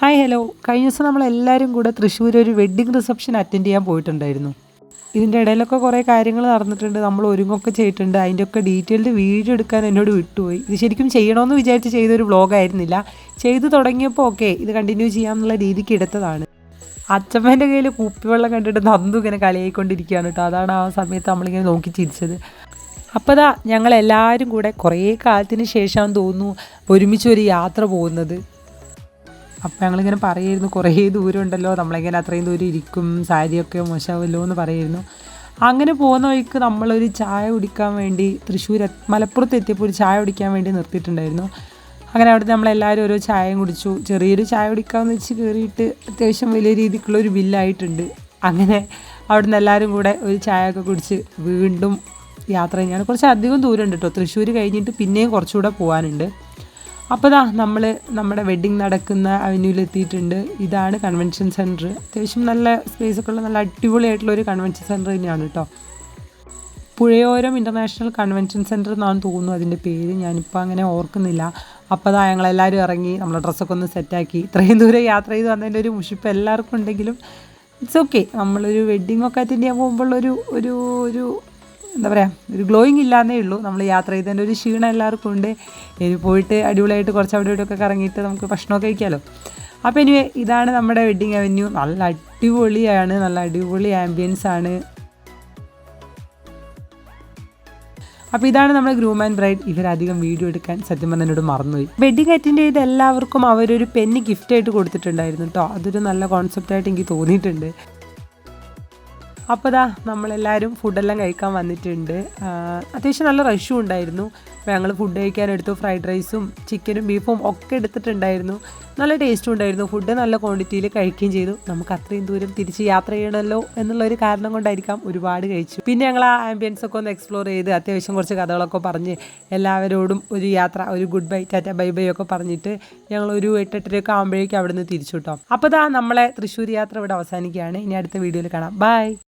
Hi hello കഴിഞ്ഞ ദിവസം നമ്മളെല്ലാവരും കൂടെ തൃശ്ശൂർ ഒരു വെഡ്ഡിങ് റിസപ്ഷൻ അറ്റൻഡ് ചെയ്യാൻ പോയിട്ടുണ്ടായിരുന്നു. ഇതിന്റെ ഇടയിലൊക്കെ കുറേ കാര്യങ്ങൾ നടന്നിട്ടുണ്ട്. നമ്മൾ ഒരുങ്ങൊക്കെ ചെയ്തിട്ടുണ്ട്. അതിന്റെ ഒക്കെ ഡീറ്റെയിൽഡ് വീഡിയോ എടുക്കാൻ എന്നോട് വിട്ടുപോയി. ഇത് ശരിക്കും ചെയ്യണമെന്ന് വിചാരിച്ച് ചെയ്തൊരു വ്ളോഗായിരുന്നില്ല ചെയ്തു തുടങ്ങിയപ്പോൾ ഓക്കെ ഇത് കണ്ടിന്യൂ ചെയ്യാമെന്നുള്ള രീതിക്ക് എടുത്തതാണ്. അച്ഛമ്മേന്റെ കയ്യിൽ കുപ്പിവെള്ളം കണ്ടിട്ട് നന്ദു ഇങ്ങനെ കളിയായിക്കൊണ്ടിരിക്കുകയാണ് കേട്ടോ അതാണ് ആ സമയത്ത് നമ്മളിങ്ങനെ നോക്കി ചിരിച്ചത്. അപ്പോൾ ദാ ഞങ്ങളെല്ലാവരും കൂടെ കുറേ കാലത്തിന് ശേഷം തോന്നുന്നു ഒരുമിച്ച് ഒരു യാത്ര പോകുന്നത്. അപ്പം ഞങ്ങളിങ്ങനെ പറയായിരുന്നു കുറേ ദൂരം ഉണ്ടല്ലോ നമ്മളിങ്ങനെ അത്രയും ദൂരം ഇരിക്കും സാരിയൊക്കെ മോശമാവുമല്ലോ എന്ന് പറയായിരുന്നു അങ്ങനെ പോകുന്ന വഴിക്ക് നമ്മളൊരു ചായ കുടിക്കാൻ വേണ്ടി തൃശ്ശൂർ മലപ്പുറത്ത് എത്തിയപ്പോൾ ഒരു ചായ കുടിക്കാൻ വേണ്ടി നിർത്തിയിട്ടുണ്ടായിരുന്നു. അങ്ങനെ അവിടുത്തെ നമ്മളെല്ലാവരും ഓരോ ചായയും കുടിച്ചു. ചെറിയൊരു ചായ കുടിക്കാമെന്ന് വെച്ച് കയറിയിട്ട് അത്യാവശ്യം വലിയ രീതിക്കുള്ള ഒരു ബില്ലായിട്ടുണ്ട്. അങ്ങനെ അവിടുന്ന് എല്ലാവരും കൂടെ ഒരു ചായ ഒക്കെ കുടിച്ച് വീണ്ടും യാത്ര കഴിഞ്ഞാണ് കുറച്ച് അധികം ദൂരം ഉണ്ട് കേട്ടോ. തൃശ്ശൂർ കഴിഞ്ഞിട്ട് പിന്നെയും കുറച്ചുകൂടെ പോകാനുണ്ട്. അപ്പോൾ ഇതാ നമ്മൾ നമ്മുടെ വെഡ്ഡിങ് നടക്കുന്ന അവന്യൂവിൽ എത്തിയിട്ടുണ്ട്. ഇതാണ് കൺവെൻഷൻ സെന്റർ അത്യാവശ്യം നല്ല സ്പേസ് ഒക്കെ ഉള്ള നല്ല അടിപൊളിയായിട്ടുള്ള ഒരു കൺവെൻഷൻ സെന്റർ തന്നെയാണ് കേട്ടോ പുഴയോരം ഇന്റർനാഷണൽ കൺവെൻഷൻ സെന്റർ എന്നാണ് തോന്നുന്നു അതിന്റെ പേര്. ഞാനിപ്പോൾ അങ്ങനെ ഓർക്കുന്നില്ല. അപ്പോൾ അതാ ഞങ്ങളെല്ലാവരും ഇറങ്ങി നമ്മളെ ഡ്രസ്സൊക്കെ ഒന്ന് സെറ്റാക്കി ഇത്രയും ദൂരം യാത്ര ചെയ്ത് വന്നതിന്റെ ഒരു മുഷിപ്പ് എല്ലാവർക്കും ഉണ്ടെങ്കിലും ഇറ്റ്സ് ഓക്കെ നമ്മളൊരു വെഡ്ഡിങ് ഒക്കെ അറ്റൻഡ് ചെയ്യാൻ പോകുമ്പോഴുള്ളൊരു ഒരു ഒരു എന്താ പറയുക ഒരു ഗ്ലോയിങ് ഇല്ലാന്നേ ഉള്ളൂ. നമ്മൾ യാത്ര ചെയ്തതിന്റെ ഒരു ക്ഷീണം എല്ലാവർക്കും ഉണ്ട്. ഇനി പോയിട്ട് അടിപൊളിയായിട്ട് കുറച്ച് അവിടെ ഇവിടെയൊക്കെ കറങ്ങിയിട്ട് നമുക്ക് ഭക്ഷണമൊക്കെ കഴിക്കാമല്ലോ അപ്പോൾ ഇനി ഇതാണ് നമ്മുടെ വെഡ്ഡിങ് അവന്യൂ നല്ല അടിപൊളിയാണ് നല്ല അടിപൊളി ആംബിയൻസ് ആണ്. അപ്പോൾ ഇതാണ് നമ്മുടെ ഗ്രൂം ആൻഡ് ബ്രൈഡ് ഇവരധികം വീഡിയോ എടുക്കാൻ സത്യം പറഞ്ഞ എന്നോട് മറന്നുപോയി. വെഡിങ് അറ്റൻഡ് ചെയ്ത എല്ലാവർക്കും അവരൊരു പെന്ന് ഗിഫ്റ്റായിട്ട് കൊടുത്തിട്ടുണ്ടായിരുന്നു കേട്ടോ അതൊരു നല്ല കോൺസെപ്റ്റായിട്ട് എനിക്ക് തോന്നിയിട്ടുണ്ട്. അപ്പോൾ ദാ നമ്മളെല്ലാവരും ഫുഡെല്ലാം കഴിക്കാൻ വന്നിട്ടുണ്ട്. അത്യാവശ്യം നല്ല റഷും ഉണ്ടായിരുന്നു. ഞങ്ങൾ ഫുഡ് കഴിക്കാൻ എടുത്തു. ഫ്രൈഡ് റൈസും ചിക്കനും ബീഫും ഒക്കെ എടുത്തിട്ടുണ്ടായിരുന്നു. നല്ല ടേസ്റ്റും ഉണ്ടായിരുന്നു. ഫുഡ് നല്ല ക്വാണ്ടിറ്റിയിൽ കഴിക്കുകയും ചെയ്തു. നമുക്ക് അത്രയും ദൂരം തിരിച്ച് യാത്ര ചെയ്യണമല്ലോ എന്നുള്ളൊരു കാരണം കൊണ്ടായിരിക്കാം ഒരുപാട് കഴിച്ചു. പിന്നെ ഞങ്ങൾ ആ ആംബിയൻസ് ഒക്കെ ഒന്ന് എക്സ്പ്ലോർ ചെയ്ത് അത്യാവശ്യം കുറച്ച് കഥകളൊക്കെ പറഞ്ഞ് എല്ലാവരോടും ഒരു യാത്ര ഒരു goodbye ta ta bye bye ഒക്കെ പറഞ്ഞിട്ട് ഞങ്ങൾ ഒരു എട്ടെട്ടരയൊക്കെ ആകുമ്പോഴേക്കും അവിടെ നിന്ന് തിരിച്ചു കിട്ടാം അപ്പോൾ നമ്മളെ തൃശ്ശൂർ യാത്ര ഇവിടെ അവസാനിക്കുകയാണ്. ഇനി അടുത്ത വീഡിയോയിൽ കാണാം. ബൈ